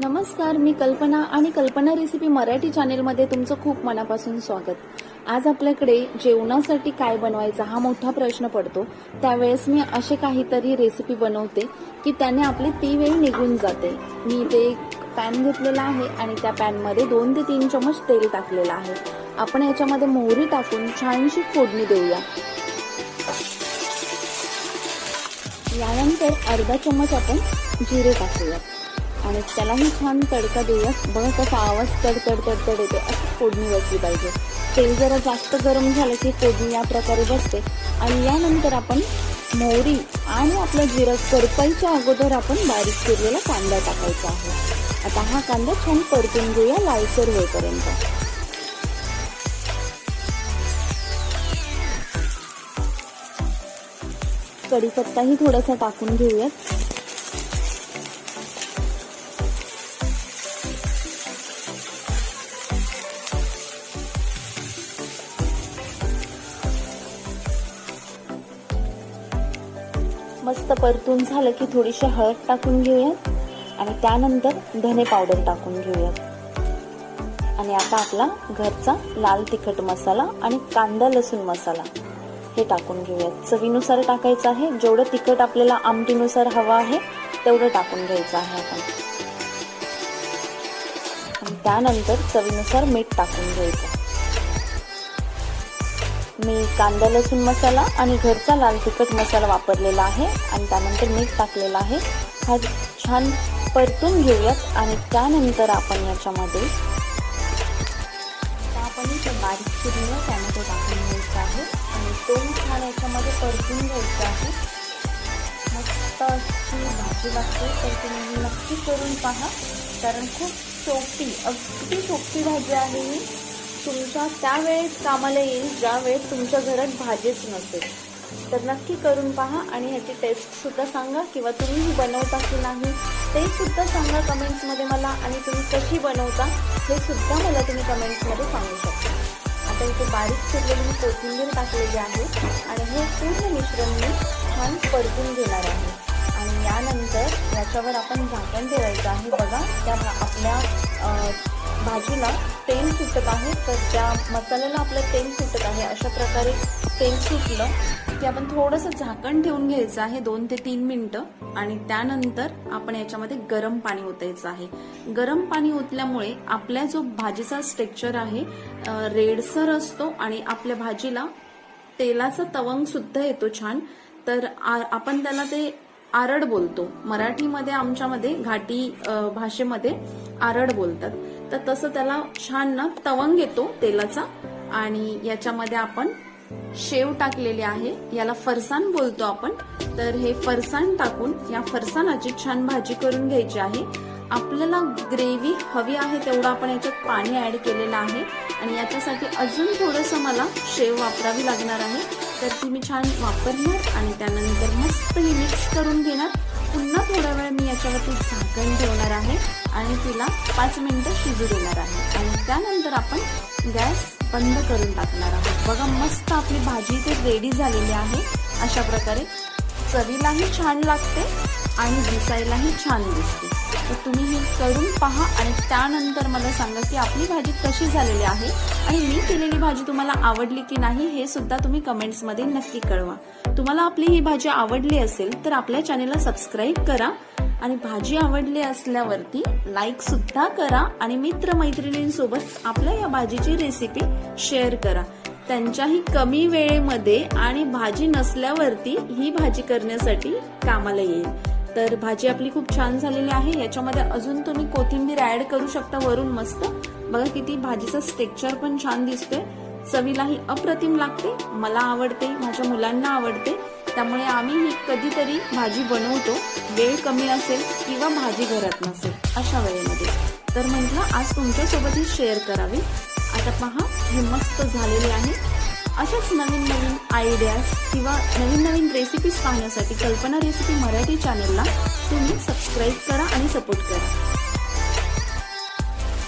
नमस्कार मी कल्पना आणि कल्पना रेसिपी मराठी चॅनेलमध्ये तुमचं खूप मनापासून स्वागत. आज आपल्याकडे जेवणासाठी काय बनवायचा हा मोठा प्रश्न पडतो. त्यावेळेस मी असे काहीतरी रेसिपी बनवते की त्याने आपली ती वेळ निघून जाते. मी इथे एक पॅन घेतलेला आहे आणि त्या पॅनमध्ये दोन ते तीन चमच तेल टाकलेलं आहे. आपण याच्यामध्ये मोहरी टाकून छानशी फोडणी देऊया. यानंतर अर्धा चम्मच आपण जिरे टाकूया आणि त्यालाही छान तडका देऊया बघा कसा आवाज तडतड तडतड येतो असं फोडणी बसली पाहिजे. तेल जरा जास्त गरम झालं की फोडणी या प्रकारे बसते. आणि यानंतर आपण मोहरी आणि आपलं जिरं करपाईच्या अगोदर आपण बारीक केलेला कांदा टाकायचा आहे. आता हा कांदा छान परतून घेऊया लालसर होईपर्यंत. कढीपत्ताही थोडासा टाकून घेऊयात. मस्त परतून झालं की थोडीशी हळद टाकून घेऊयात. आणि त्यानंतर धने पावडर टाकून घेऊयात. आणि आता आपला घरचा लाल तिखट मसाला आणि कांदा लसूण मसाला हे टाकून घेऊयात. चवीनुसार टाकायचं आहे. जेवढं तिखट आपल्याला आमटीनुसार हवं आहे तेवढं टाकून घ्यायचं आहे आपण. त्यानंतर चवीनुसार मीठ टाकून घ्यायचं. मी कांदा लसूण मसाला आणि घरचा लाल तिखट मसाला वापरलेला आहे आणि त्यानंतर मीठ टाकलेला आहे. हा छान परतून घेऊयात आणि त्यानंतर आपण याच्यामध्ये आपण इथे बारीक चिरून टॅमॅटो टाकून घ्यायचा आहे आणि तो छान याच्यामध्ये परतून घ्यायचा आहे. मस्त अशी भाजी लागते तर तुम्ही नक्की करून पहा. कारण खूप सोपी अगदी सोपी भाजी आहे ही. तुमच्या त्यावेळेस कामाला येईल ज्यावेळेस तुमच्या घरात भाजीच नसेल. तर नक्की करून पहा आणि ह्याची टेस्ट सुद्धा सांगा किंवा तुम्ही ही बनवता की नाही ते सुद्धा सांगा कमेंट्समध्ये मला आणि तुम्ही कशी बनवता हे सुद्धा मला तुम्ही कमेंट्समध्ये सांगू शकता. आता इथे बारीक चिरलेली कोथिंबीर टाकलेली आहे आणि हे पूर्ण मिश्रण मी छान परतून घेणार आहे. आणि यानंतर याच्यावर आपण झाकण ठेवायचं आहे. बघा त्या आपल्या भाजीला तेल सुटत आहे तर त्या मसाल्याला आपलं तेल सुटत आहे अशा प्रकारे तेल सुटलं की आपण थोडंसं झाकण ठेवून घ्यायचं आहे दोन ते तीन मिनटं. आणि त्यानंतर आपण याच्यामध्ये गरम पाणी ओतायचं आहे. गरम पाणी ओतल्यामुळे आपल्या जो भाजीचा स्ट्रेक्चर आहे रेडसर असतो आणि आपल्या भाजीला तेलाचा तवंग सुद्धा येतो छान. तर आ- आपण त्याला ते आरड बोलतो. मराठीमध्ये आमच्यामध्ये घाटी भाषेमध्ये आरड बोलतात. तर तसं त्याला छान ना तवंग येतो तेलाचा आणि याच्यामध्ये आपण शेव टाकलेले आहे. याला फरसाण बोलतो आपण. तर हे फरसाण टाकून या फरसाणाची छान भाजी करून घ्यायची आहे. आपल्याला ग्रेव्ही हवी आहे तेवढं आपण याच्यात पाणी ऍड केलेलं आहे. आणि याच्यासाठी अजून थोडंसं मला शेव वापरावी लागणार आहे. तर ती मी छान वापरणार आणि त्यानंतर मस्त ही मिक्स करून घेणार. पुन्हा थोडा वेळ मी याच्यावरती झाकण ठेवणार आहे आणि तिला पाच मिनटं शिजू देणार आहे. आणि त्यानंतर आपण गॅस बंद करून टाकणार आहोत. बघा मस्त आपली भाजी ते रेडी झालेली आहे. अशा प्रकारे चवीलाही छान लागते आणि दिसायलाही छान दिसते. करून पहा आणि त्यानंतर मला सांगा की आपली भाजी कशी झालेली आहे आणि मी केलेली भाजी तुम्हाला आवडली की नाही हे सुद्धा तुम्ही कमेंट्समध्ये नक्की कळवा. तुम्हाला आपली ही भाजी आवडली असेल तर आपल्या चॅनेलला सबस्क्राईब करा आणि भाजी आवडली असल्यावरती लाईक सुद्धा करा आणि मित्रमैत्रिणींसोबत आपल्या या भाजीची रेसिपी शेअर करा. त्यांच्याही कमी वेळेमध्ये आणि भाजी नसल्यावरती ही भाजी करण्यासाठी कामाला येईल. तर भाजी आपली खूप छान झालेली आहे. याच्यामध्ये अजून तुम्ही कोथिंबीर ऍड करू शकता वरून मस्त. बघा किती भाजीचा स्टेक्चर पण छान दिसतोय. चवीलाही अप्रतिम लागते. मला आवडते माझ्या मुलांना आवडते. त्यामुळे आम्ही ही कधीतरी भाजी बनवतो. वेळ कमी असेल किंवा भाजी घरात नसेल अशा वेळेमध्ये. तर म्हटलं आज तुमच्यासोबतही शेअर करावी. आता पहा हे मस्त झालेले आहे. अशाच नवीन नवीन आयडियाज किंवा नवीन नवीन रेसिपीज पाहण्यासाठी कल्पना रेसिपी मराठी चॅनलला तुम्ही सबस्क्राईब करा आणि सपोर्ट करा.